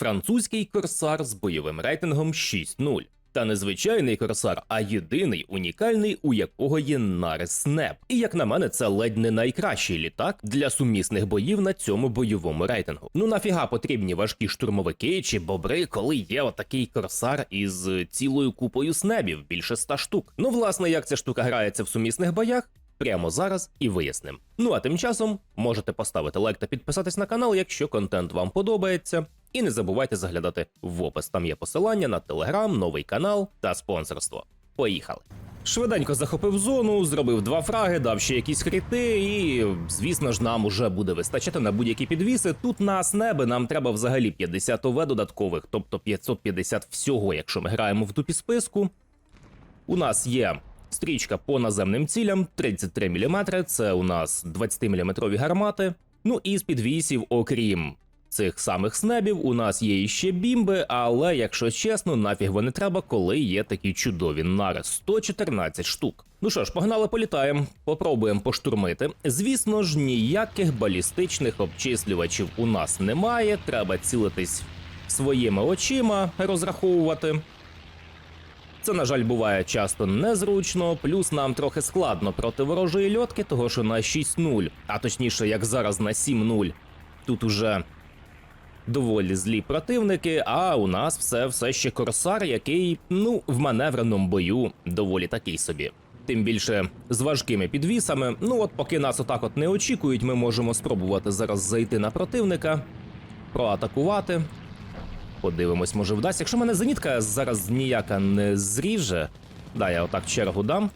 французький корсар з бойовим рейтингом 6.0. Та не звичайний корсар, а єдиний унікальний, у якого є нарис СНЕП. І як на мене, це ледь не найкращий літак для сумісних боїв на цьому бойовому рейтингу. Ну нафіга потрібні важкі штурмовики чи бобри, коли є отакий корсар із цілою купою снебів, більше ста штук. Ну, власне, як ця штука грається в сумісних боях, прямо зараз і виясним. Ну а тим часом можете поставити лайк та підписатись на канал, якщо контент вам подобається. І не забувайте заглядати в опис. Там є посилання на телеграм, новий канал та спонсорство. Поїхали. Швиденько захопив зону, зробив два фраги, дав ще якісь хріти, і звісно ж, нам уже буде вистачати на будь-які підвіси. Тут нас неби нам треба взагалі 50 ОВ додаткових, тобто 550 всього, якщо ми граємо в дупі списку. У нас є стрічка по наземним цілям 33 мм, це у нас 20-мм гармати. Ну і з підвісів, окрім цих самих снебів, у нас є іще бімби, але якщо чесно, нафіг вони треба, коли є такі чудові нари 114 штук. Ну що ж, погнали, політаємо, попробуємо поштурмити. Звісно ж, ніяких балістичних обчислювачів у нас немає. Треба цілитись своїми очима, розраховувати. Це, на жаль, буває часто незручно, плюс нам трохи складно проти ворожої льотки, того що на 6-0, а точніше, як зараз на 7-0, тут уже доволі злі противники, а у нас все все ще корсар, який, ну, в маневреному бою доволі такий собі. Тим більше з важкими підвісами. Ну от поки нас отак от не очікують, ми можемо спробувати зараз зайти на противника, проатакувати. Подивимось, може вдасться. Якщо мене зенітка зараз ніяка не зріже. Да, я отак чергу дам.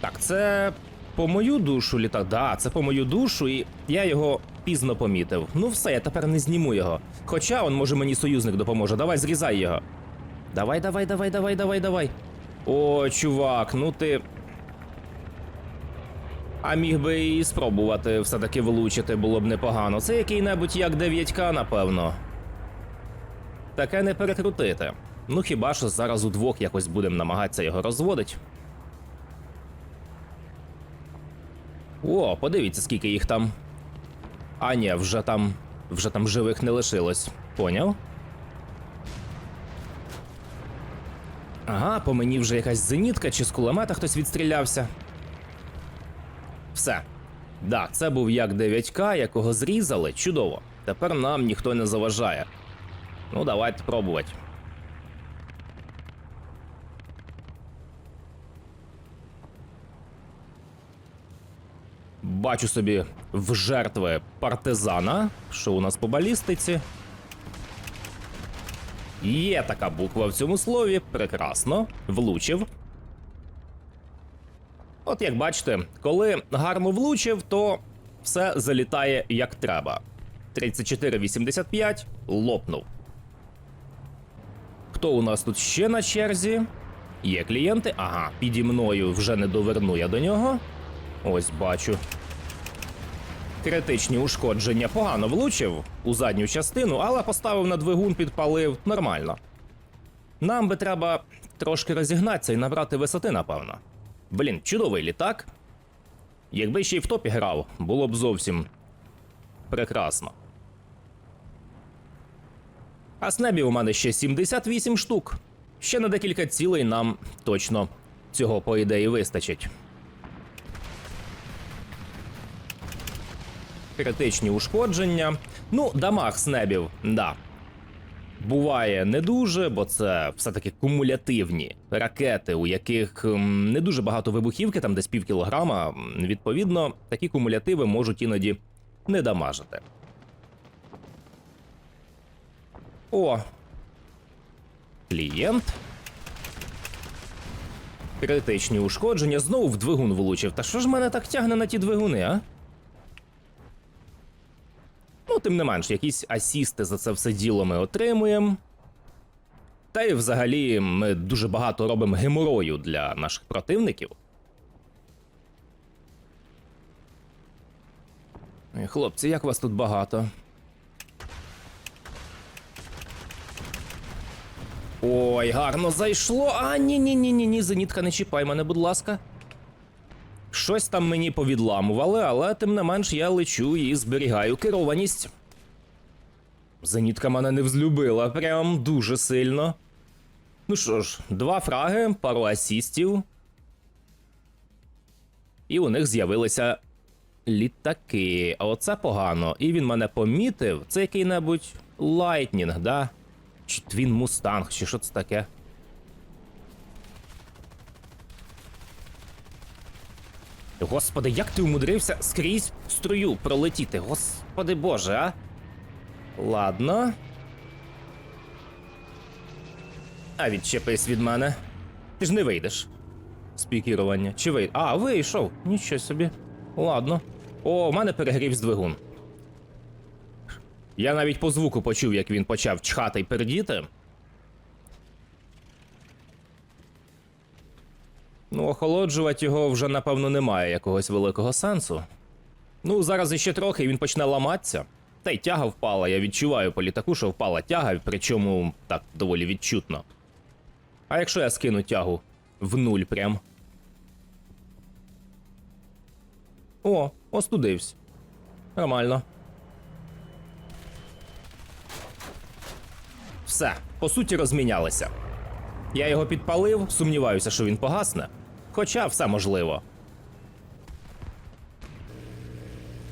Так, це по мою душу літак. Да, це по мою душу, і я його пізно помітив. Ну все, я тепер не зніму його. Хоча он може мені союзник допоможе. Давай, зрізай його. Давай, давай, давай, давай, давай, давай. О, чувак, ну ти. А міг би і спробувати все-таки влучити було б непогано. Це який-небудь як 9К, напевно. Таке не перекрутити. Ну хіба що зараз удвох якось будемо намагатися його розводити. О, подивіться, скільки їх там. А ні, вже там. Вже там живих не лишилось. Поняв? Ага, по мені вже якась зенітка чи з кулемета хтось відстрілявся. Все. Да, це був як 9К, якого зрізали. Чудово. Тепер нам ніхто не заважає. Ну, давайте пробувати. Бачу собі в жертви партизана. Що у нас по балістиці? Є така буква в цьому слові. Прекрасно. Влучив. От як бачите, коли гарно влучив, то все залітає як треба. 34,85 лопнув. Хто у нас тут ще на черзі? Є клієнти. Ага, піді мною вже не доверну я до нього. Ось бачу. Критичні ушкодження погано влучив у задню частину, але поставив на двигун, підпалив нормально. Нам би треба трошки розігнатися і набрати висоти, напевно. Блін, чудовий літак. Якби ще й в топі грав, було б зовсім прекрасно. А снебів у мене ще 78 штук. Ще на декілька цілей нам точно цього, по ідеї, вистачить. Критичні ушкодження. Ну, дамаг снебів, да. Буває не дуже, бо це все-таки кумулятивні ракети, у яких не дуже багато вибухівки, там десь пів кілограма. Відповідно, такі кумулятиви можуть іноді не дамажити. О. Клієнт. Критичні ушкодження. Знову в двигун влучив. Та що ж мене так тягне на ті двигуни, а? Тим не менш, якісь асісти за це все діло ми отримуємо. Та й взагалі ми дуже багато робимо геморою для наших противників. Хлопці, як вас тут багато? Ой, гарно зайшло. А, ні, ні, ні, ні, ні, зенітка, не чіпай мене, будь ласка. Щось там мені повідламували, але тим не менш я лечу і зберігаю керованість. Зенітка мене не взлюбила, прям дуже сильно. Ну що ж, два фраги, пару асістів. І у них з'явилися літаки. Оце погано. І він мене помітив. Це який-небудь Лайтнінг, да? Чи Твін Мустанг, чи що це таке? Господи, як ти умудрився скрізь струю пролетіти? Господи боже, а? Ладно. А відчепись від мене. Ти ж не вийдеш. Спікірування. Чи вийде? А, вийшов. Нічого собі. Ладно. О, у мене перегрівсь двигун. Я навіть по звуку почув, як він почав чхати й пердіти. Ну, охолоджувати його вже, напевно, немає якогось великого сенсу. Ну, зараз іще трохи і він почне ламатися. Та й тяга впала, я відчуваю по літаку, що впала тяга, причому так доволі відчутно. А якщо я скину тягу в нуль прям. О, остудився. Нормально. Все, по суті, розмінялися. Я його підпалив, сумніваюся, що він погасне. Хоча все можливо.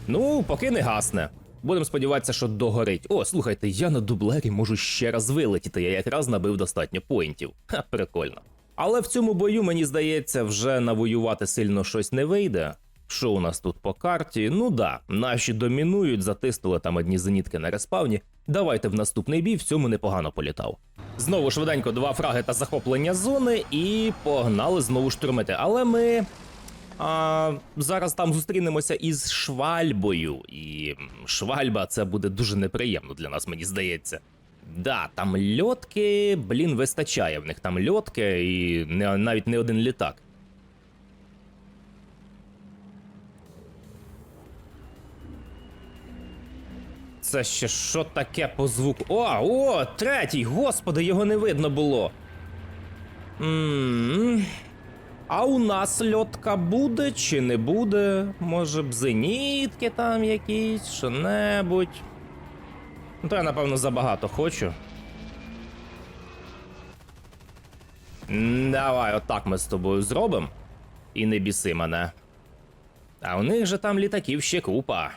Ну, поки не гасне. Будемо сподіватися, що догорить. О, слухайте, я на дублері можу ще раз вилетіти, я якраз набив достатньо поінтів. Ха, прикольно. Але в цьому бою, мені здається, вже навоювати сильно щось не вийде. Що у нас тут по карті? Ну да, наші домінують, затиснули там одні зенітки на респавні. Давайте в наступний бій в цьому непогано політав. Знову швиденько два фраги та захоплення зони, і погнали знову штурмити. Але ми а, зараз там зустрінемося із швальбою. І швальба це буде дуже неприємно для нас, мені здається. Да, там льотки, блін, вистачає в них там льотки і навіть не один літак. Це ще що таке по звуку? О, о, третій! Господи, його не видно було. м А у нас льотка буде чи не буде? Може б зенітки там якісь, що-небудь. Ну, то я, напевно, забагато хочу. Давай, отак ми з тобою зробимо. І не біси мене. А у них же там літаків ще купа.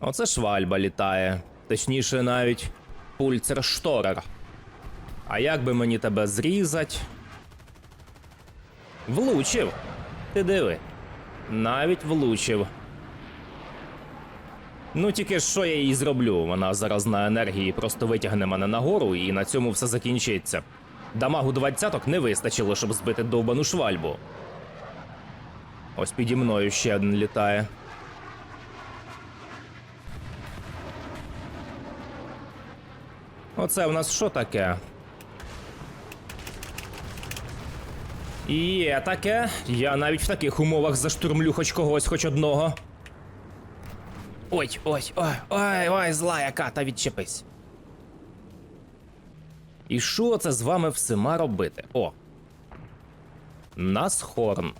Оце швальба літає. Точніше, навіть пульцершторер. А як би мені тебе зрізати? Влучив. Ти диви. Навіть влучив. Ну тільки що я їй зроблю? Вона зараз на енергії просто витягне мене нагору і на цьому все закінчиться. Дамагу двадцяток не вистачило, щоб збити довбану швальбу. Ось піді мною ще один літає. Оце в нас що таке? Є таке. Я навіть в таких умовах заштурмлю хоч когось, хоч одного. Ой, ой, ой, ой, ой, зла яка, та відчепись. І що це з вами всіма робити? О. Нас хорн.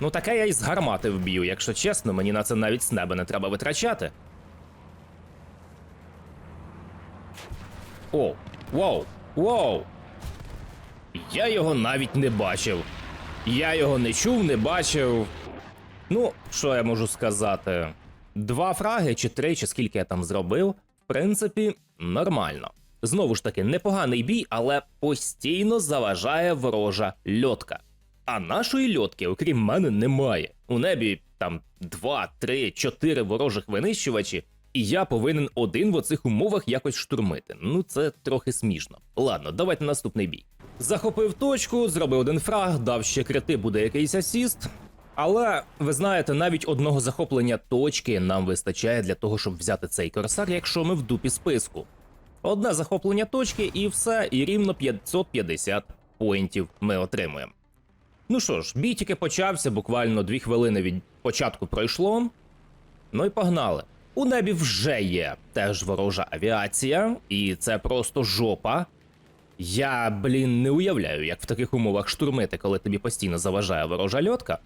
Ну таке я із гармати вб'ю, якщо чесно, мені на це навіть з неба не треба витрачати. О, воу, воу. Я його навіть не бачив. Я його не чув, не бачив. Ну, що я можу сказати? Два фраги, чи три, чи скільки я там зробив, в принципі, нормально. Знову ж таки, непоганий бій, але постійно заважає ворожа льотка. А нашої льотки, окрім мене, немає. У небі там два, три, чотири ворожих винищувачі, і я повинен один в оцих умовах якось штурмити. Ну це трохи смішно. Ладно, давайте наступний бій. Захопив точку, зробив один фраг, дав ще крити, буде якийсь асіст. Але ви знаєте, навіть одного захоплення точки нам вистачає для того, щоб взяти цей корсар, якщо ми в дупі списку. Одне захоплення точки і все, і рівно 550 поінтів ми отримуємо. Ну що ж, бій тільки почався, буквально дві хвилини від початку пройшло. Ну і погнали. У небі вже є теж ворожа авіація, і це просто жопа. Я, блін, не уявляю, як в таких умовах штурмити, коли тобі постійно заважає ворожа льотка.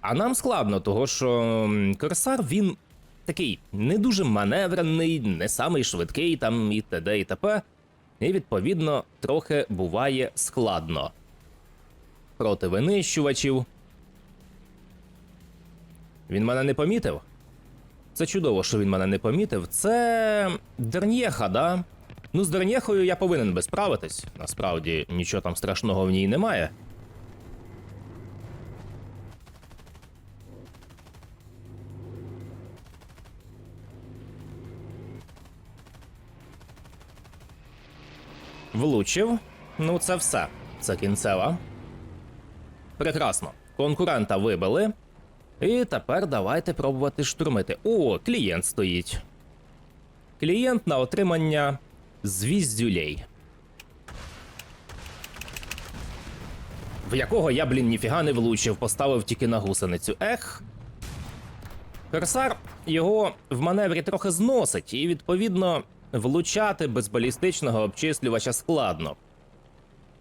А нам складно, того що Корсар він такий не дуже маневрений, не самий швидкий там і т.д. і т.п. І відповідно трохи буває складно. Проти винищувачів. Він мене не помітив? Це чудово, що він мене не помітив. Це Дернєха, да? Ну, з Дернєхою я повинен би справитись. Насправді нічого там страшного в ній немає. Влучив. Ну, це все. Це кінцева. Прекрасно. Конкурента вибили. І тепер давайте пробувати штурмити. О, клієнт стоїть. Клієнт на отримання звіздюлей. В якого я, блін, ніфіга не влучив, поставив тільки на гусеницю. Ех. Корсар його в маневрі трохи зносить, і відповідно влучати без балістичного обчислювача складно.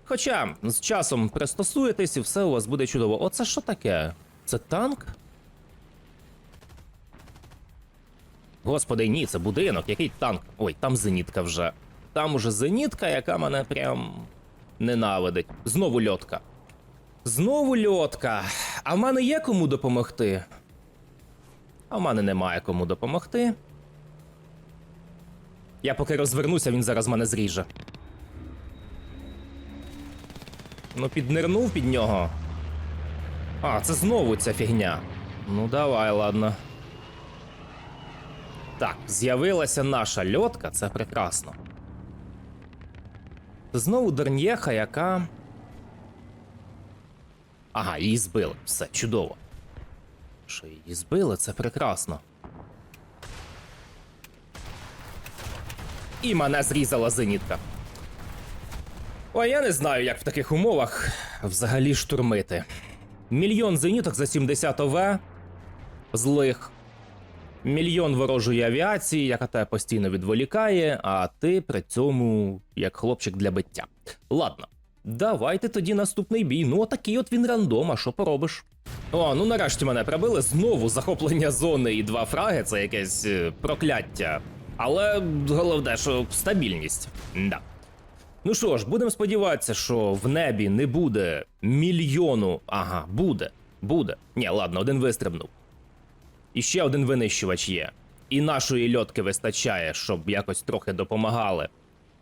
Хоча з часом пристосуєтесь і все у вас буде чудово. Оце що таке? Це танк? Господи, ні, це будинок, який танк. Ой, там зенітка вже. Там уже зенітка, яка мене прям ненавидить. Знову льотка. Знову льотка. А в мене є кому допомогти? А в мене немає кому допомогти. Я поки розвернуся, він зараз мене зріже. Ну, піднирнув під нього. А, це знову ця фігня. Ну, давай, ладно. Так, з'явилася наша льотка, це прекрасно. Знову Дернєха, яка. Ага, її збили. Все, чудово. Що її збили, це прекрасно. І мене зрізала зенітка. Ой, я не знаю, як в таких умовах взагалі штурмити. Мільйон зеніток за 70 ОВ злих. Мільйон ворожої авіації, яка тебе постійно відволікає, а ти при цьому як хлопчик для биття. Ладно, давайте тоді наступний бій. Ну, отакий от він рандом, а що поробиш? О, ну нарешті мене прибили. Знову захоплення зони і два фраги це якесь е, прокляття. Але головне, що стабільність. Да. Ну що ж, будемо сподіватися, що в небі не буде мільйону. Ага, буде. Буде. Ні, ладно, один вистрибнув. І ще один винищувач є. І нашої льотки вистачає, щоб якось трохи допомагали.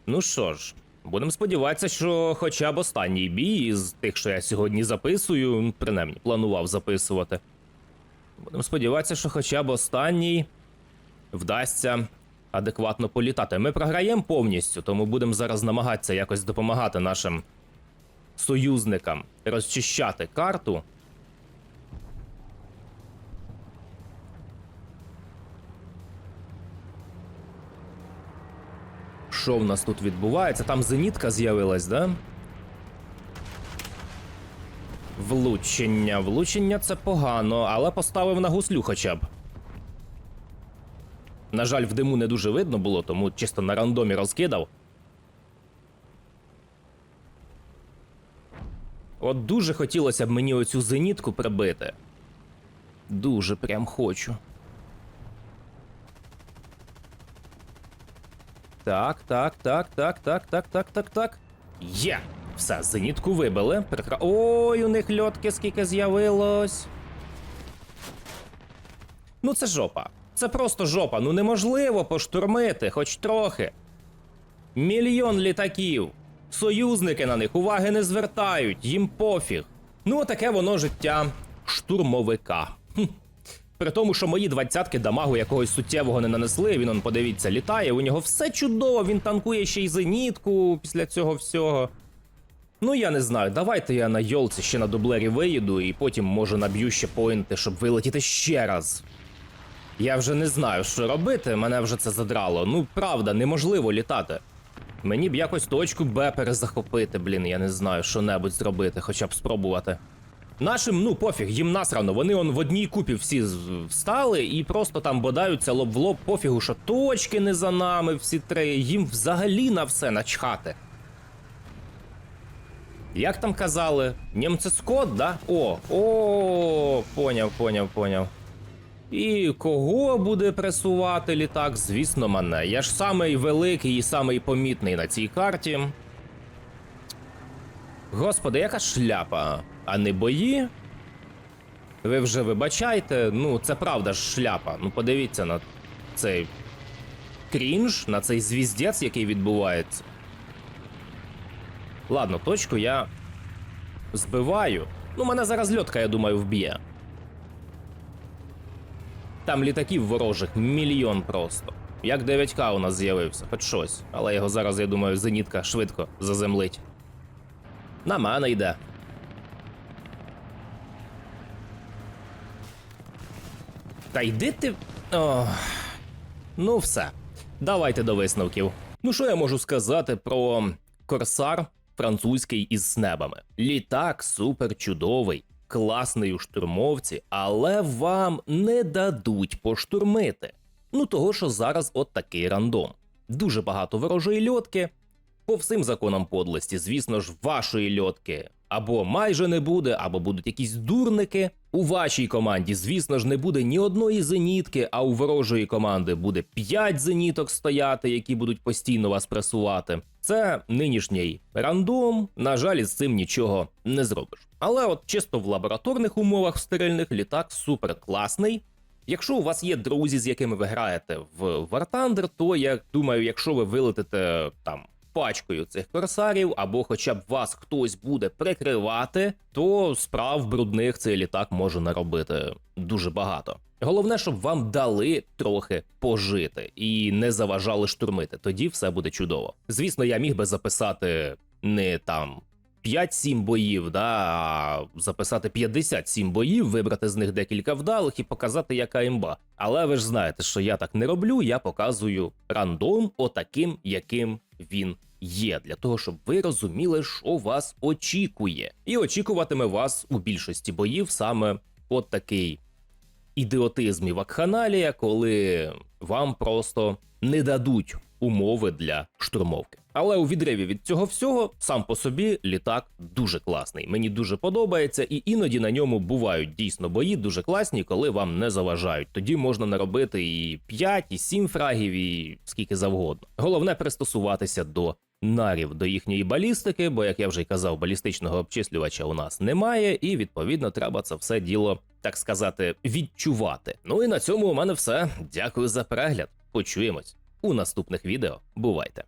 Ну що ж, будемо сподіватися, що хоча б останній бій із тих, що я сьогодні записую, принаймні планував записувати. Будемо сподіватися, що хоча б останній вдасться адекватно політати. Ми програємо повністю, тому будемо зараз намагатися якось допомагати нашим союзникам розчищати карту. Що в нас тут відбувається? Там зенітка з'явилась, да? Влучення. Влучення це погано, але поставив на гуслю хоча б. На жаль, в диму не дуже видно було, тому чисто на рандомі розкидав. От дуже хотілося б мені оцю зенітку прибити. Дуже прям хочу. Так, так, так, так, так, так, так, так, так. Є! Все, зенітку вибили. Прекра... Ой, у них льотки скільки з'явилось. Ну, це жопа. Це просто жопа. Ну неможливо поштурмити, хоч трохи. Мільйон літаків. Союзники на них уваги не звертають, їм пофіг. Ну, таке воно життя штурмовика. Хм. При тому, що мої двадцятки дамагу якогось суттєвого не нанесли, він он, подивіться, літає, у нього все чудово, він танкує ще й зенітку після цього всього. Ну, я не знаю, давайте я на Йолці ще на дублері виїду, і потім, може, наб'ю ще поінти, щоб вилетіти ще раз. Я вже не знаю, що робити, мене вже це задрало. Ну, правда, неможливо літати. Мені б якось точку Б перезахопити, блін, я не знаю, що небудь зробити, хоча б спробувати. Нашим, ну пофіг, їм насрано. Вони он в одній купі всі встали і просто там бодаються лоб в лоб, пофігу, що точки не за нами, всі три. Їм взагалі на все начхати. Як там казали? Німце Скот, да? О, о, поняв, поняв, поняв. І кого буде пресувати літак? Звісно, мене. Я ж самий великий і самий помітний на цій карті. Господи, яка шляпа, а не бої? Ви вже вибачайте, ну це правда ж шляпа. Ну подивіться на цей крінж, на цей звіздець, який відбувається. Ладно, точку я збиваю. Ну, мене зараз льотка, я думаю, вб'є. Там літаків ворожих мільйон просто. Як 9К у нас з'явився, хоч щось. Але його зараз, я думаю, зенітка швидко заземлить. На мене йде. Та йди ти. Ох. Ну, все. Давайте до висновків. Ну, що я можу сказати про корсар французький із снебами? Літак супер чудовий, класний у штурмовці, але вам не дадуть поштурмити. Ну того, що зараз от такий рандом. Дуже багато ворожої льотки. По всім законам подлості, звісно ж, вашої льотки або майже не буде, або будуть якісь дурники. У вашій команді, звісно ж, не буде ні одної зенітки, а у ворожої команди буде 5 зеніток стояти, які будуть постійно вас пресувати. Це нинішній рандом. На жаль, з цим нічого не зробиш. Але от чисто в лабораторних умовах в стерильних літак супер класний. Якщо у вас є друзі, з якими ви граєте в War Thunder, то я думаю, якщо ви вилетите там пачкою цих корсарів, або хоча б вас хтось буде прикривати, то справ брудних цей літак може наробити дуже багато. Головне, щоб вам дали трохи пожити і не заважали штурмити. Тоді все буде чудово. Звісно, я міг би записати не там 5-7 боїв, да, а записати 57 боїв, вибрати з них декілька вдалих і показати, яка імба. Але ви ж знаєте, що я так не роблю. Я показую рандом отаким, яким він є, для того, щоб ви розуміли, що вас очікує. І очікуватиме вас у більшості боїв саме от такий ідіотизм і вакханалія, коли вам просто не дадуть умови для штурмовки. Але у відриві від цього всього сам по собі літак дуже класний. Мені дуже подобається, і іноді на ньому бувають дійсно бої дуже класні, коли вам не заважають. Тоді можна наробити і 5, і 7 фрагів, і скільки завгодно. Головне пристосуватися до нарів до їхньої балістики, бо, як я вже й казав, балістичного обчислювача у нас немає, і відповідно треба це все діло, так сказати, відчувати. Ну і на цьому у мене все. Дякую за перегляд. Почуємось у наступних відео. Бувайте!